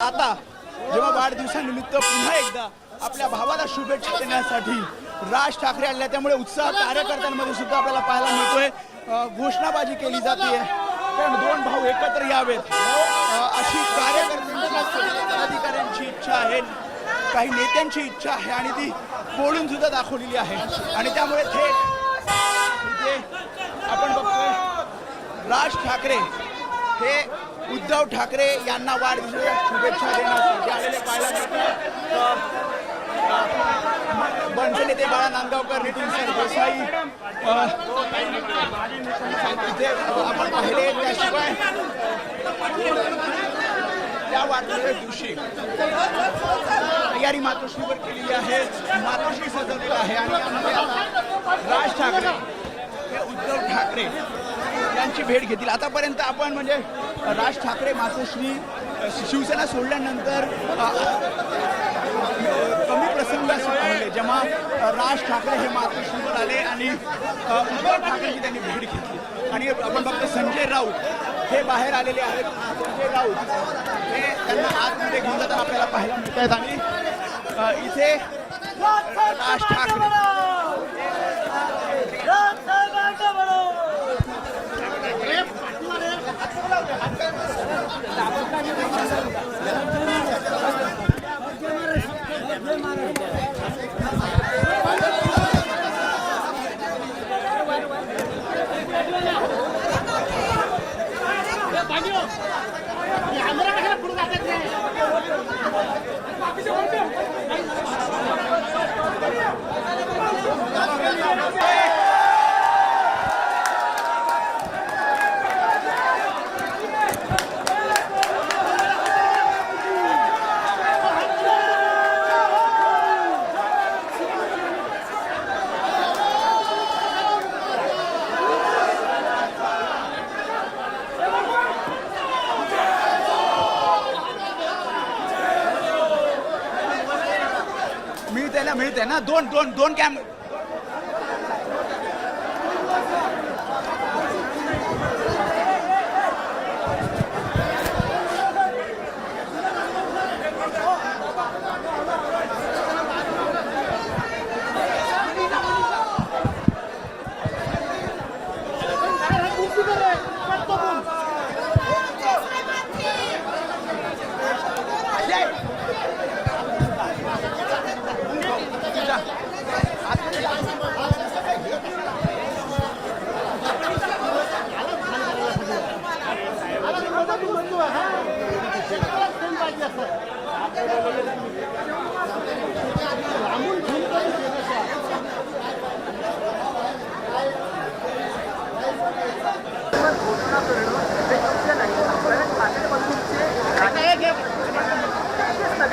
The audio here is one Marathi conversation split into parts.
आता जेव्हा वाढदिवसानिमित्त पुन्हा एकदा आपल्या भावाला शुभेच्छा देण्यासाठी राज ठाकरे आले त्यामुळे उत्साह कार्यकर्त्यांमध्ये सुद्धा आपल्याला पाहायला मिळतोय. घोषणाबाजी केली जाते. कारण दोन भाऊ एकत्र यावेत. अशी कार्यकर्त्यांची अधिकाऱ्यांची इच्छा आहे. काही नेत्यांची इच्छा आहे आणि ती बोलून सुद्धा दाखवलेली आहे. आणि त्यामुळे थेट आपण बघतोय राज ठाकरे हे उद्धव ठाकरे यांना वाढदिवसाच्या शुभेच्छा देण्यासाठी आलेले पाहायला मिळते. बनसे नेते बाळा नांदगावकर नितीन सर देसाई इथे आपण पाहिले त्याशिवाय या वाढदिवसाच्या दिवशी तयारी मातोश्रीवर केलेली आहे मातोश्री सजवलेली आहे. आणि यामध्ये राज ठाकरे हे उद्धव ठाकरे त्यांची भेट घेतील. आतापर्यंत आपण म्हणजे राज ठाकरे मातोश्री शिवसेना सोडल्यानंतर कमी प्रसंग पाहिले जेव्हा राज ठाकरे हे मातोश्रीवर आले आणि उद्धव ठाकरेंची त्यांनी भेट घेतली. आणि आपण बघतो संजय राऊत हे बाहेर आलेले आहेत. संजय राऊत हे त्यांना आतमध्ये घेऊन जाताना आपल्याला पाहायला मिळत आहेत आणि इथे राज ठाकरे त्याला मिळते ना? दोन दोन दोन कॅम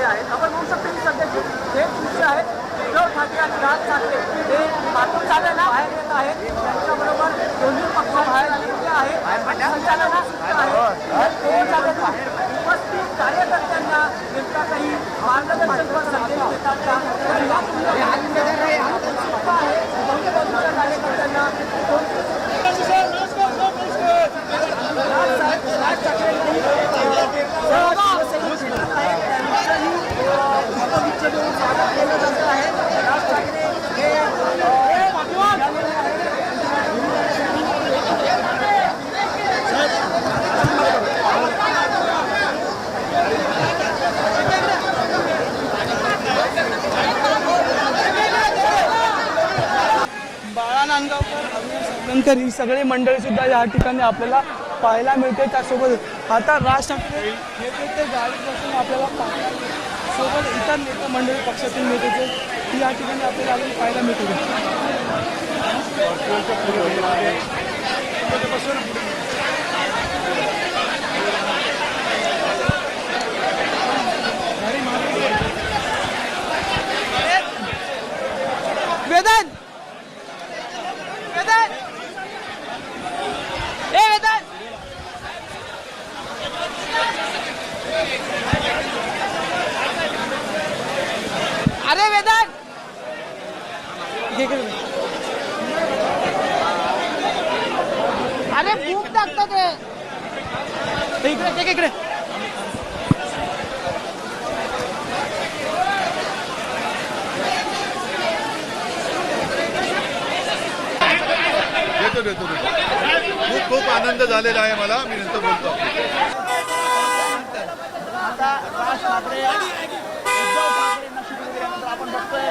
आहेत आपण शकतो की सध्याची आहेत. उद्धव ठाकरे आणि राज ठाकरे. हे मातून ना? बाहेर येत आहेत त्यांच्याबरोबर दोन्ही पक्ष बाहेर आलेले आहेत आणि संचालना सुद्धा आहे दोन्ही जागेत उपस्थित कार्यकर्त्यांना नेमका काही मार्गदर्शन व संदेश देतात का तर या सुद्धा आहे दोन्ही बाजूच्या कार्यकर्त्यांना बाळा नांदगावकर अविनाश ही सगळी मंडळी सुद्धा या ठिकाणी आपल्याला पाहायला मिळते. त्यासोबत आता राज ठाकरे हे ते गाडीत बसून आपल्याला पाहायला सोबत इतर नेता मंडळी पक्षातील नेते जे ती या ठिकाणी आपल्याला अजून पाहायला मिळते अरे खूप टाकतात रे. इकडे ते इकडे. देतो देतो खूप खूप आनंद झालेला आहे मला. मी नंतर बोलतो. आता राज ठाकरे उद्धव ठाकरे आपण बघतोय